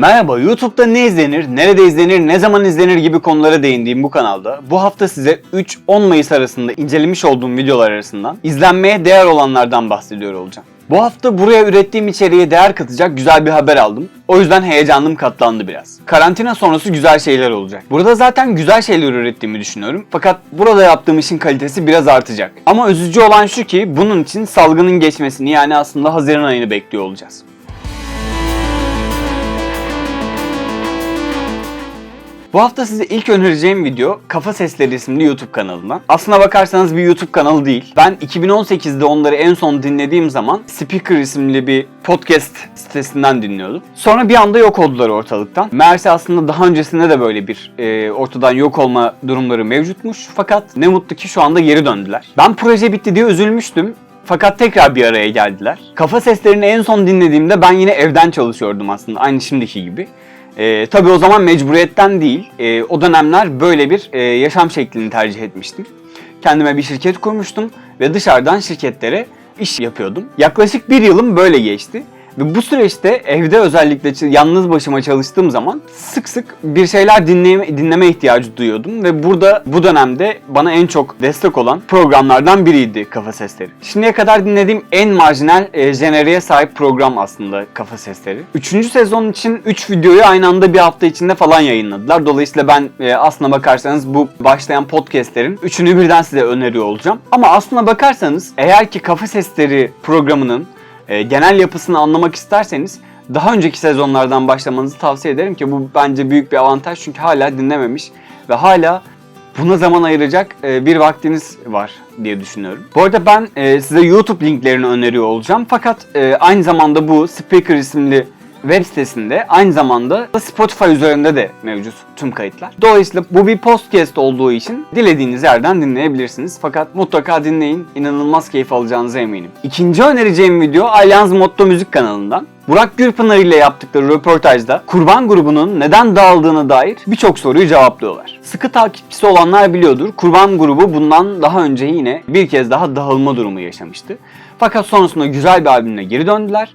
Merhaba, YouTube'da ne izlenir, nerede izlenir, ne zaman izlenir gibi konulara değindiğim bu kanalda bu hafta size 3-10 Mayıs arasında incelemiş olduğum videolar arasından izlenmeye değer olanlardan bahsediyor olacağım. Bu hafta buraya ürettiğim içeriğe değer katacak güzel bir haber aldım. O yüzden heyecanım katlandı biraz. Karantina sonrası güzel şeyler olacak. Burada zaten güzel şeyler ürettiğimi düşünüyorum. Fakat burada yaptığım işin kalitesi biraz artacak. Ama üzücü olan şu ki bunun için salgının geçmesini yani aslında Haziran ayını bekliyor olacağız. Bu hafta size ilk önereceğim video Kafa Sesleri isimli YouTube kanalından. Aslına bakarsanız bir YouTube kanalı değil. Ben 2018'de onları en son dinlediğim zaman Speaker isimli bir podcast sitesinden dinliyordum. Sonra bir anda yok oldular ortalıktan. Meğerse aslında daha öncesinde de böyle bir e, ortadan yok olma durumları mevcutmuş. Fakat ne mutlu ki şu anda geri döndüler. Ben proje bitti diye üzülmüştüm. Fakat tekrar bir araya geldiler. Kafa seslerini en son dinlediğimde ben yine evden çalışıyordum aslında aynı şimdiki gibi. Ee, tabii o zaman mecburiyetten değil, ee, o dönemler böyle bir e, yaşam şeklini tercih etmiştim. Kendime bir şirket kurmuştum ve dışarıdan şirketlere iş yapıyordum. Yaklaşık bir yılım böyle geçti. Ve bu süreçte evde özellikle yalnız başıma çalıştığım zaman sık sık bir şeyler dinleme, dinleme ihtiyacı duyuyordum. Ve burada bu dönemde bana en çok destek olan programlardan biriydi Kafa Sesleri. Şimdiye kadar dinlediğim en marjinal e, jeneriğe sahip program aslında Kafa Sesleri. Üçüncü sezon için 3 videoyu aynı anda bir hafta içinde falan yayınladılar. Dolayısıyla ben e, aslına bakarsanız bu başlayan podcastlerin üçünü birden size öneriyor olacağım. Ama aslına bakarsanız eğer ki Kafa Sesleri programının e, genel yapısını anlamak isterseniz daha önceki sezonlardan başlamanızı tavsiye ederim ki bu bence büyük bir avantaj çünkü hala dinlememiş ve hala buna zaman ayıracak e, bir vaktiniz var diye düşünüyorum. Bu arada ben e, size YouTube linklerini öneriyor olacağım fakat e, aynı zamanda bu Speaker isimli web sitesinde aynı zamanda Spotify üzerinde de mevcut tüm kayıtlar. Dolayısıyla bu bir podcast olduğu için dilediğiniz yerden dinleyebilirsiniz. Fakat mutlaka dinleyin. İnanılmaz keyif alacağınıza eminim. İkinci önereceğim video Allianz Motto Müzik kanalından. Burak Gürpınar ile yaptıkları röportajda kurban grubunun neden dağıldığına dair birçok soruyu cevaplıyorlar. Sıkı takipçisi olanlar biliyordur. Kurban grubu bundan daha önce yine bir kez daha dağılma durumu yaşamıştı. Fakat sonrasında güzel bir albümle geri döndüler.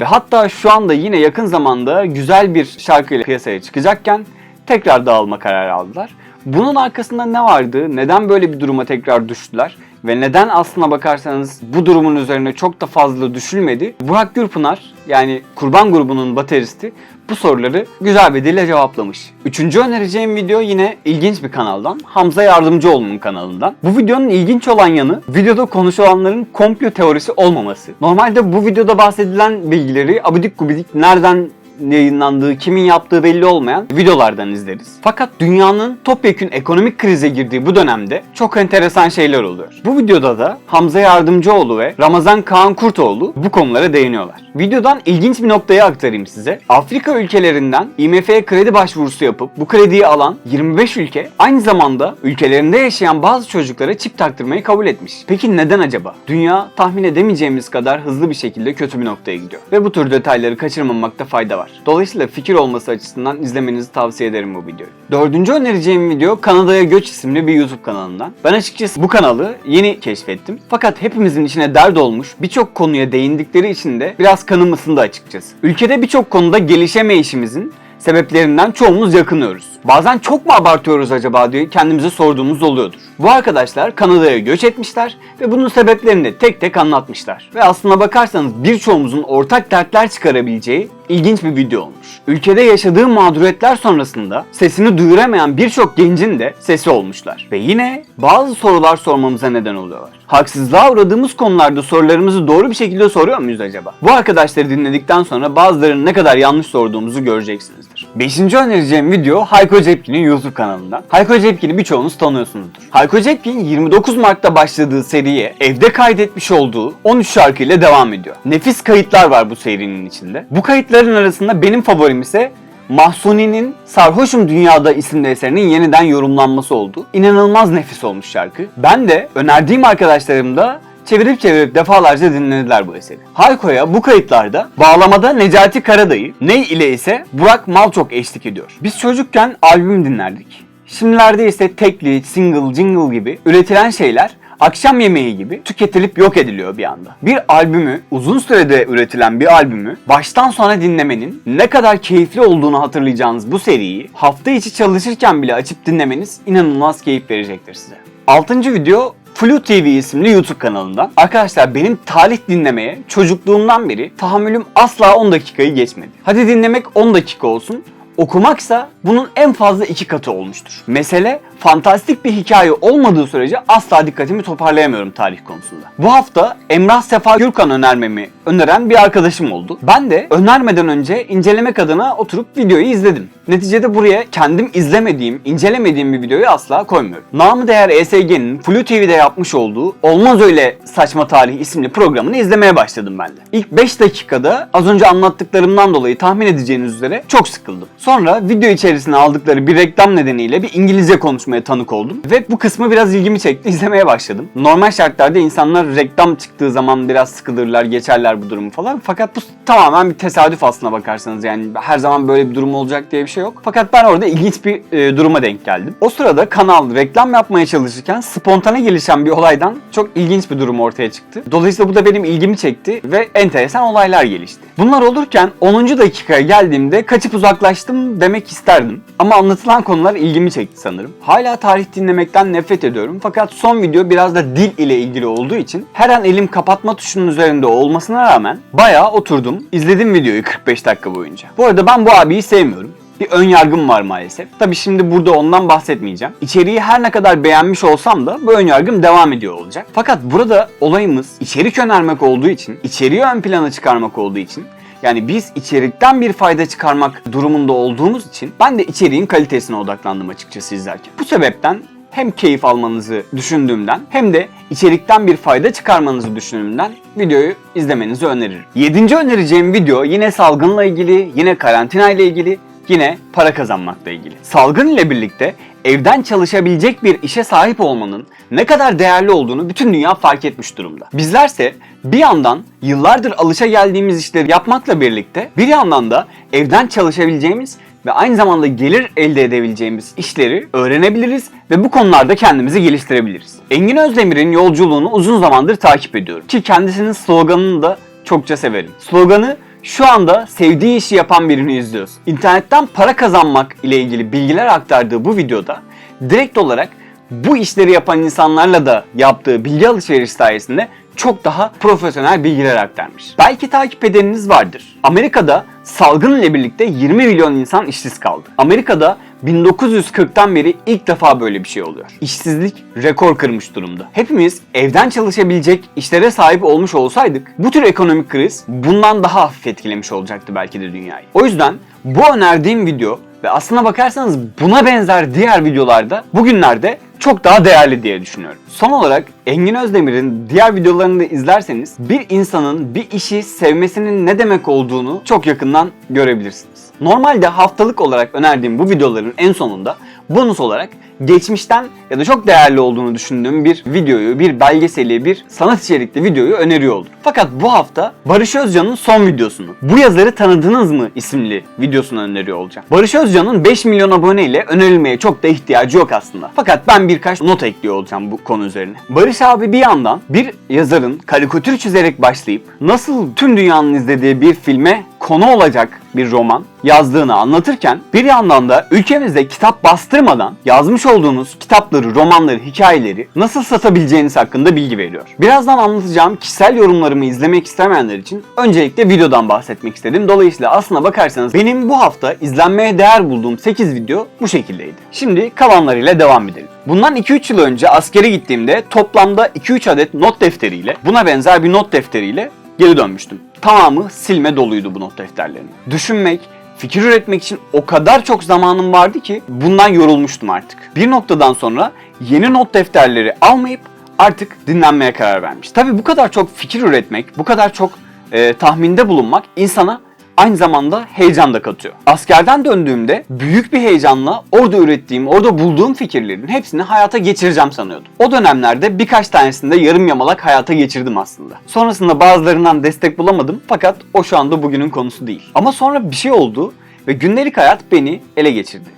Ve hatta şu anda yine yakın zamanda güzel bir şarkıyla piyasaya çıkacakken tekrar dağılma kararı aldılar. Bunun arkasında ne vardı? Neden böyle bir duruma tekrar düştüler? Ve neden aslına bakarsanız bu durumun üzerine çok da fazla düşülmedi? Burak Gürpınar yani Kurban grubunun bateristi bu soruları güzel bir dille cevaplamış. Üçüncü önereceğim video yine ilginç bir kanaldan. Hamza Yardımcıoğlu'nun kanalından. Bu videonun ilginç olan yanı videoda konuşulanların komplo teorisi olmaması. Normalde bu videoda bahsedilen bilgileri abidik gubidik nereden yayınlandığı, kimin yaptığı belli olmayan videolardan izleriz. Fakat dünyanın topyekün ekonomik krize girdiği bu dönemde çok enteresan şeyler oluyor. Bu videoda da Hamza Yardımcıoğlu ve Ramazan Kaan Kurtoğlu bu konulara değiniyorlar. Videodan ilginç bir noktayı aktarayım size. Afrika ülkelerinden IMF'ye kredi başvurusu yapıp bu krediyi alan 25 ülke aynı zamanda ülkelerinde yaşayan bazı çocuklara çip taktırmayı kabul etmiş. Peki neden acaba? Dünya tahmin edemeyeceğimiz kadar hızlı bir şekilde kötü bir noktaya gidiyor. Ve bu tür detayları kaçırmamakta fayda var. Dolayısıyla fikir olması açısından izlemenizi tavsiye ederim bu videoyu. Dördüncü önereceğim video Kanada'ya Göç isimli bir YouTube kanalından. Ben açıkçası bu kanalı yeni keşfettim. Fakat hepimizin içine dert olmuş birçok konuya değindikleri için de biraz kanım ısındı açıkçası. Ülkede birçok konuda gelişemeyişimizin sebeplerinden çoğumuz yakınıyoruz. Bazen çok mu abartıyoruz acaba diye kendimize sorduğumuz oluyordur. Bu arkadaşlar Kanada'ya göç etmişler ve bunun sebeplerini tek tek anlatmışlar. Ve aslına bakarsanız birçoğumuzun ortak dertler çıkarabileceği ilginç bir video olmuş. Ülkede yaşadığı mağduriyetler sonrasında sesini duyuramayan birçok gencin de sesi olmuşlar. Ve yine bazı sorular sormamıza neden oluyorlar. Haksızlığa uğradığımız konularda sorularımızı doğru bir şekilde soruyor muyuz acaba? Bu arkadaşları dinledikten sonra bazılarının ne kadar yanlış sorduğumuzu göreceksinizdir. Beşinci önereceğim video Hayko Cepkin'in YouTube kanalından. Hayko Cepkin'i birçoğunuz tanıyorsunuzdur. Hayko Cepkin 29 Mart'ta başladığı seriye evde kaydetmiş olduğu 13 şarkıyla devam ediyor. Nefis kayıtlar var bu serinin içinde. Bu kayıtların arasında benim favorim ise Mahsuni'nin Sarhoşum Dünyada isimli eserinin yeniden yorumlanması oldu. İnanılmaz nefis olmuş şarkı. Ben de önerdiğim arkadaşlarım da çevirip çevirip defalarca dinlediler bu eseri. Hayko'ya bu kayıtlarda bağlamada Necati Karadayı, Ney ile ise Burak Malçok eşlik ediyor. Biz çocukken albüm dinlerdik. Şimdilerde ise tekli, single, jingle gibi üretilen şeyler akşam yemeği gibi tüketilip yok ediliyor bir anda. Bir albümü, uzun sürede üretilen bir albümü baştan sona dinlemenin ne kadar keyifli olduğunu hatırlayacağınız bu seriyi hafta içi çalışırken bile açıp dinlemeniz inanılmaz keyif verecektir size. 6. video Flu TV isimli YouTube kanalından. Arkadaşlar benim tarih dinlemeye çocukluğumdan beri tahammülüm asla 10 dakikayı geçmedi. Hadi dinlemek 10 dakika olsun. Okumaksa bunun en fazla iki katı olmuştur. Mesele fantastik bir hikaye olmadığı sürece asla dikkatimi toparlayamıyorum tarih konusunda. Bu hafta Emrah Sefa Gürkan önermemi öneren bir arkadaşım oldu. Ben de önermeden önce incelemek adına oturup videoyu izledim. Neticede buraya kendim izlemediğim, incelemediğim bir videoyu asla koymuyorum. Namı değer ESG'nin Flu TV'de yapmış olduğu Olmaz Öyle Saçma Tarih isimli programını izlemeye başladım ben de. İlk 5 dakikada az önce anlattıklarımdan dolayı tahmin edeceğiniz üzere çok sıkıldım. Sonra video içerisine aldıkları bir reklam nedeniyle bir İngilizce konuşmaya tanık oldum. Ve bu kısmı biraz ilgimi çekti. izlemeye başladım. Normal şartlarda insanlar reklam çıktığı zaman biraz sıkılırlar, geçerler bu durumu falan. Fakat bu tamamen bir tesadüf aslına bakarsanız. Yani her zaman böyle bir durum olacak diye bir şey yok. Fakat ben orada ilginç bir e, duruma denk geldim. O sırada kanal reklam yapmaya çalışırken spontane gelişen bir olaydan çok ilginç bir durum ortaya çıktı. Dolayısıyla bu da benim ilgimi çekti ve enteresan olaylar gelişti. Bunlar olurken 10. dakikaya geldiğimde kaçıp uzaklaştım demek isterdim. Ama anlatılan konular ilgimi çekti sanırım. Hala tarih dinlemekten nefret ediyorum fakat son video biraz da dil ile ilgili olduğu için her an elim kapatma tuşunun üzerinde olmasına rağmen bayağı oturdum, izledim videoyu 45 dakika boyunca. Bu arada ben bu abiyi sevmiyorum bir ön yargım var maalesef. Tabi şimdi burada ondan bahsetmeyeceğim. İçeriği her ne kadar beğenmiş olsam da bu ön yargım devam ediyor olacak. Fakat burada olayımız içerik önermek olduğu için, içeriği ön plana çıkarmak olduğu için yani biz içerikten bir fayda çıkarmak durumunda olduğumuz için ben de içeriğin kalitesine odaklandım açıkçası izlerken. Bu sebepten hem keyif almanızı düşündüğümden hem de içerikten bir fayda çıkarmanızı düşündüğümden videoyu izlemenizi öneririm. Yedinci önereceğim video yine salgınla ilgili, yine karantina ile ilgili, yine para kazanmakla ilgili. Salgın ile birlikte evden çalışabilecek bir işe sahip olmanın ne kadar değerli olduğunu bütün dünya fark etmiş durumda. Bizlerse bir yandan yıllardır alışa geldiğimiz işleri yapmakla birlikte bir yandan da evden çalışabileceğimiz ve aynı zamanda gelir elde edebileceğimiz işleri öğrenebiliriz ve bu konularda kendimizi geliştirebiliriz. Engin Özdemir'in yolculuğunu uzun zamandır takip ediyorum ki kendisinin sloganını da çokça severim. Sloganı şu anda sevdiği işi yapan birini izliyoruz. İnternetten para kazanmak ile ilgili bilgiler aktardığı bu videoda direkt olarak bu işleri yapan insanlarla da yaptığı bilgi alışveriş sayesinde çok daha profesyonel bilgiler aktarmış. Belki takip edeniniz vardır. Amerika'da salgın ile birlikte 20 milyon insan işsiz kaldı. Amerika'da 1940'tan beri ilk defa böyle bir şey oluyor. İşsizlik rekor kırmış durumda. Hepimiz evden çalışabilecek işlere sahip olmuş olsaydık bu tür ekonomik kriz bundan daha hafif etkilemiş olacaktı belki de dünyayı. O yüzden bu önerdiğim video ve aslına bakarsanız buna benzer diğer videolarda bugünlerde çok daha değerli diye düşünüyorum. Son olarak Engin Özdemir'in diğer videolarını da izlerseniz bir insanın bir işi sevmesinin ne demek olduğunu çok yakından görebilirsiniz. Normalde haftalık olarak önerdiğim bu videoların en sonunda bonus olarak geçmişten ya da çok değerli olduğunu düşündüğüm bir videoyu, bir belgeseli, bir sanat içerikli videoyu öneriyor oldum. Fakat bu hafta Barış Özcan'ın son videosunu, Bu Yazarı Tanıdınız mı isimli videosunu öneriyor olacağım. Barış Özcan'ın 5 milyon aboneyle önerilmeye çok da ihtiyacı yok aslında. Fakat ben birkaç not ekliyor olacağım bu konu üzerine. Barış abi bir yandan bir yazarın karikatür çizerek başlayıp nasıl tüm dünyanın izlediği bir filme konu olacak bir roman yazdığını anlatırken bir yandan da ülkemizde kitap bastırmadan yazmış olduğunuz kitapları, romanları, hikayeleri nasıl satabileceğiniz hakkında bilgi veriyor. Birazdan anlatacağım kişisel yorumlarımı izlemek istemeyenler için öncelikle videodan bahsetmek istedim. Dolayısıyla aslına bakarsanız benim bu hafta izlenmeye değer bulduğum 8 video bu şekildeydi. Şimdi kalanlarıyla devam edelim. Bundan 2-3 yıl önce askere gittiğimde toplamda 2-3 adet not defteriyle, buna benzer bir not defteriyle geri dönmüştüm. Tamamı silme doluydu bu not defterlerinin. Düşünmek, fikir üretmek için o kadar çok zamanım vardı ki bundan yorulmuştum artık. Bir noktadan sonra yeni not defterleri almayıp artık dinlenmeye karar vermiş. Tabi bu kadar çok fikir üretmek, bu kadar çok e, tahminde bulunmak insana aynı zamanda heyecan da katıyor. Askerden döndüğümde büyük bir heyecanla orada ürettiğim, orada bulduğum fikirlerin hepsini hayata geçireceğim sanıyordum. O dönemlerde birkaç tanesinde yarım yamalak hayata geçirdim aslında. Sonrasında bazılarından destek bulamadım fakat o şu anda bugünün konusu değil. Ama sonra bir şey oldu ve gündelik hayat beni ele geçirdi.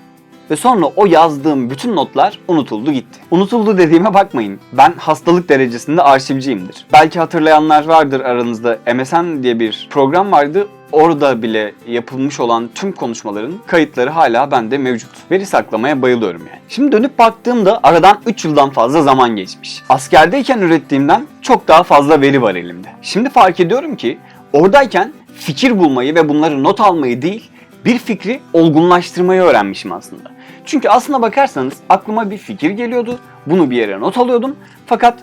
ve sonra o yazdığım bütün notlar unutuldu gitti. Unutuldu dediğime bakmayın. Ben hastalık derecesinde arşivciyimdir. Belki hatırlayanlar vardır aranızda. MSN diye bir program vardı. Orada bile yapılmış olan tüm konuşmaların kayıtları hala bende mevcut. Veri saklamaya bayılıyorum yani. Şimdi dönüp baktığımda aradan 3 yıldan fazla zaman geçmiş. Askerdeyken ürettiğimden çok daha fazla veri var elimde. Şimdi fark ediyorum ki oradayken fikir bulmayı ve bunları not almayı değil, bir fikri olgunlaştırmayı öğrenmişim aslında. Çünkü aslına bakarsanız aklıma bir fikir geliyordu. Bunu bir yere not alıyordum. Fakat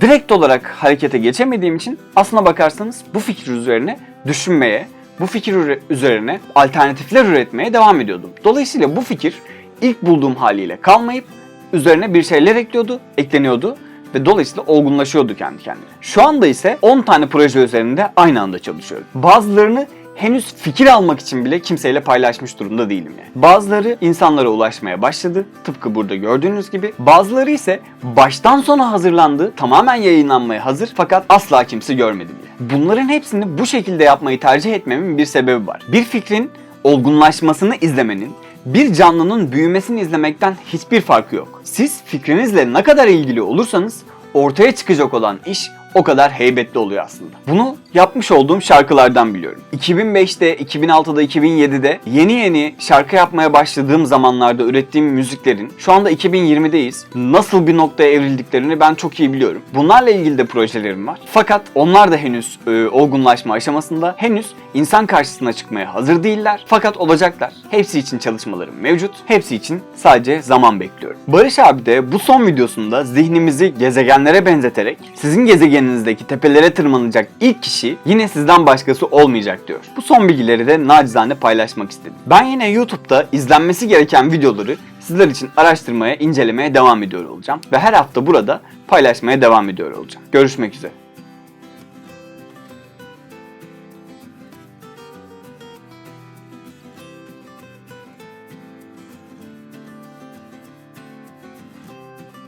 direkt olarak harekete geçemediğim için aslına bakarsanız bu fikir üzerine düşünmeye, bu fikir üzerine alternatifler üretmeye devam ediyordum. Dolayısıyla bu fikir ilk bulduğum haliyle kalmayıp üzerine bir şeyler ekliyordu, ekleniyordu ve dolayısıyla olgunlaşıyordu kendi kendine. Şu anda ise 10 tane proje üzerinde aynı anda çalışıyorum. Bazılarını henüz fikir almak için bile kimseyle paylaşmış durumda değilim yani. Bazıları insanlara ulaşmaya başladı. Tıpkı burada gördüğünüz gibi. Bazıları ise baştan sona hazırlandı. Tamamen yayınlanmaya hazır fakat asla kimse görmedi bile. Bunların hepsini bu şekilde yapmayı tercih etmemin bir sebebi var. Bir fikrin olgunlaşmasını izlemenin bir canlının büyümesini izlemekten hiçbir farkı yok. Siz fikrinizle ne kadar ilgili olursanız ortaya çıkacak olan iş o kadar heybetli oluyor aslında. Bunu yapmış olduğum şarkılardan biliyorum. 2005'te, 2006'da, 2007'de yeni yeni şarkı yapmaya başladığım zamanlarda ürettiğim müziklerin şu anda 2020'deyiz. Nasıl bir noktaya evrildiklerini ben çok iyi biliyorum. Bunlarla ilgili de projelerim var. Fakat onlar da henüz e, olgunlaşma aşamasında. Henüz insan karşısına çıkmaya hazır değiller. Fakat olacaklar. Hepsi için çalışmalarım mevcut. Hepsi için sadece zaman bekliyorum. Barış abi de bu son videosunda zihnimizi gezegenlere benzeterek sizin gezegeninizdeki tepelere tırmanacak ilk kişi yine sizden başkası olmayacak diyor. Bu son bilgileri de nacizane paylaşmak istedim. Ben yine YouTube'da izlenmesi gereken videoları sizler için araştırmaya, incelemeye devam ediyor olacağım. Ve her hafta burada paylaşmaya devam ediyor olacağım. Görüşmek üzere.